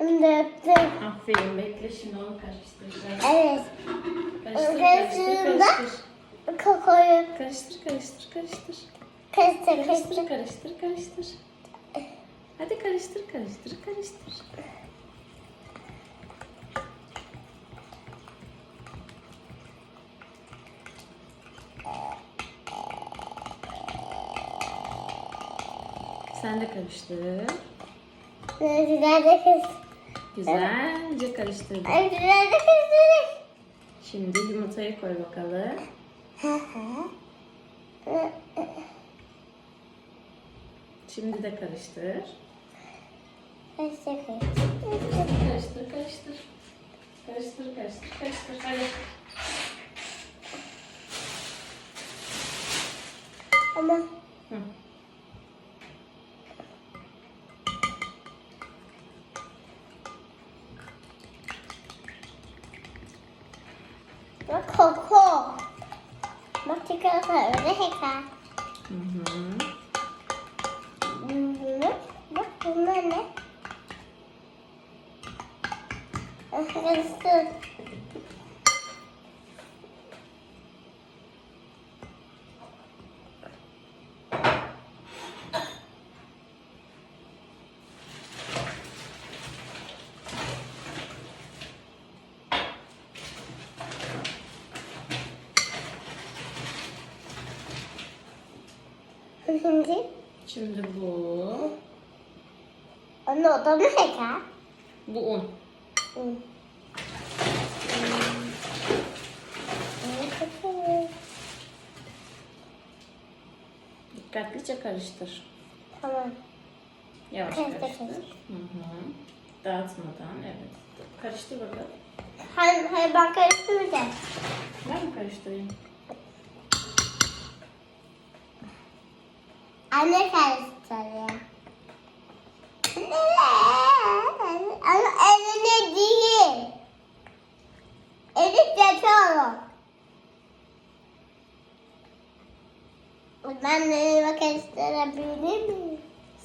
Döktüm. Aferin bekle şimdi onu karıştıracağız. Evet. Karıştır karıştır da. karıştır. Kokoyu Karıştır karıştır karıştır. kıstı Karıştır kıstı. karıştır karıştır. Hadi karıştır karıştır karıştır. Sen de karıştır. Nerede kız? Güzelce karıştır. Nerede kız? Şimdi yumurtayı koy bakalım. Hı hı. Şimdi de karıştır. Kıstı. Karıştır, karıştır. Karıştır, karıştır, karıştır. Hadi. Ama Hı. Bak koko. Bak çikolata öyle heka. Hı hı. Bunu, bak bunlar ne? Kıstı. Şimdi Şimdi bu. onu da mı heka? Bu un. Hı. Dikkatlice karıştır. Tamam. Yavaş karıştır. karıştır. Hı hı. Dağıtmadan, evet. Karıştır bakalım. Hayır, hayır ben karıştırmayacağım. Ben mi karıştırayım? Anne karıştırıyor. Ama eline değil. Elif yapıyorum. Ben de elime karıştırabilir miyim?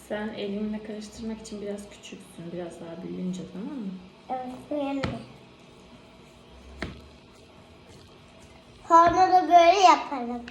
Sen elinle karıştırmak için biraz küçüksün. Biraz daha büyüyünce tamam mı? Evet, benim de. Sonra da böyle yaparım.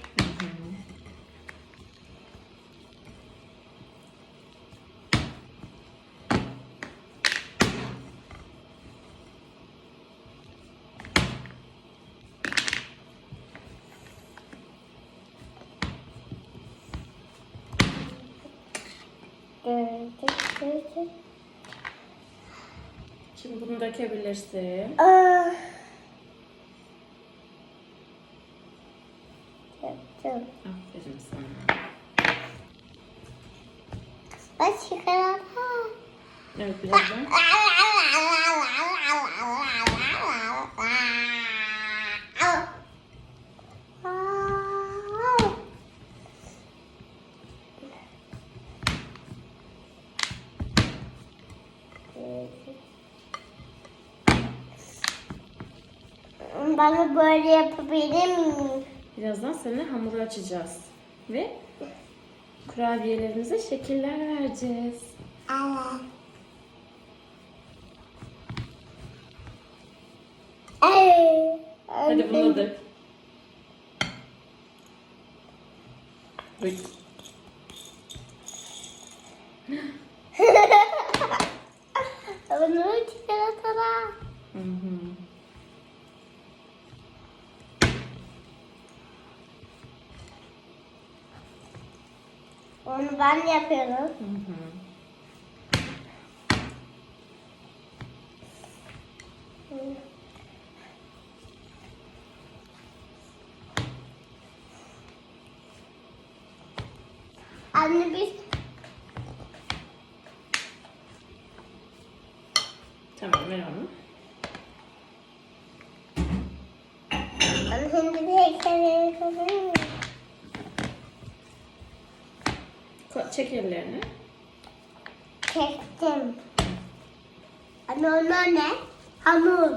Hı. Şimdi bunu dökebilirsin. Aa. Yaptım. Aferin sana. Bak çikolata. Evet birazdan. De böyle yapabilir miyim? Birazdan seninle hamuru açacağız. Ve kurabiyelerimize şekiller vereceğiz. Evet. Evet. Hadi bunu dök. Dök. Bunu çikolatala. Hı hı. Onu ben yapıyorum. Hı hı. Anne biz Çek ellerini. Çektim. Anne onlar ne? Hamur.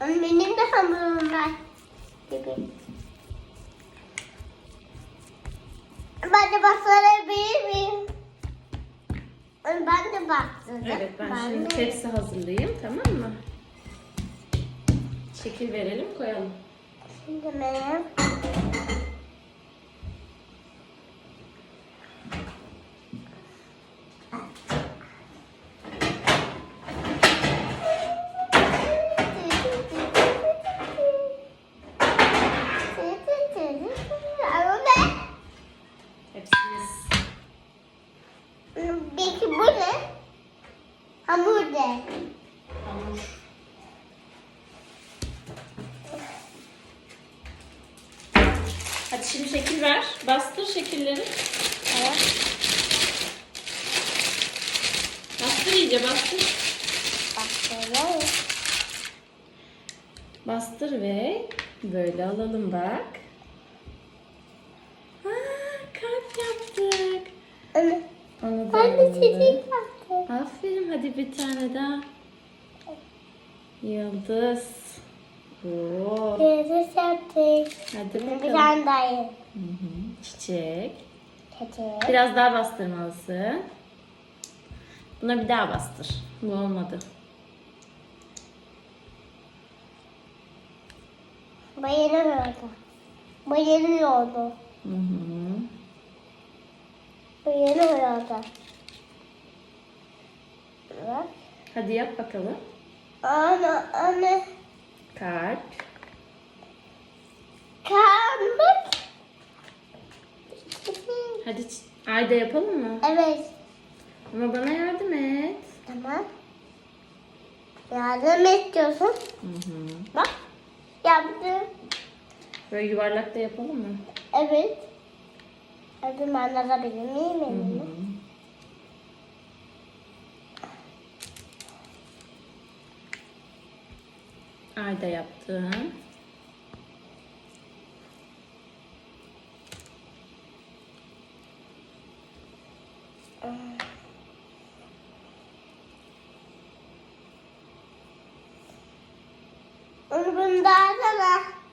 Anne benim de hamurum var. Gibi. Ben de basarabilir miyim? Ben de bastırdım. Evet ben de- şimdi tepsi hazırlayayım tamam mı? Şekil verelim koyalım. Şimdi ben... Hamur. Hadi şimdi şekil ver. Bastır şekilleri. Evet. Bastır iyice bastır. Bastırıyorum. Bastır ve böyle alalım bak. Kalp yaptık. Onu Onu da alalım. çiçek. Aferin hadi bir tane daha. Yıldız. Oo. Yıldız yaptık. Hadi Bir bakalım. tane daha. Hı hı. Çiçek. Çiçek. Biraz daha bastırmalısın. Buna bir daha bastır. Bu olmadı. Bayılıyordu. Bayılıyordu. Hı hı. Bayılıyordu. Bak. Hadi yap bakalım. Ana, anne. Kalp. Kalmak. Hadi Ayda yapalım mı? Evet. Ama bana yardım et. Tamam. Yardım ediyorsun. Hı hı. Bak. Yaptım. Böyle yuvarlak da yapalım mı? Evet. Hadi ben alabilir miyim Hı elimi? hı. Ayda yaptım. Onu bunu da alsana.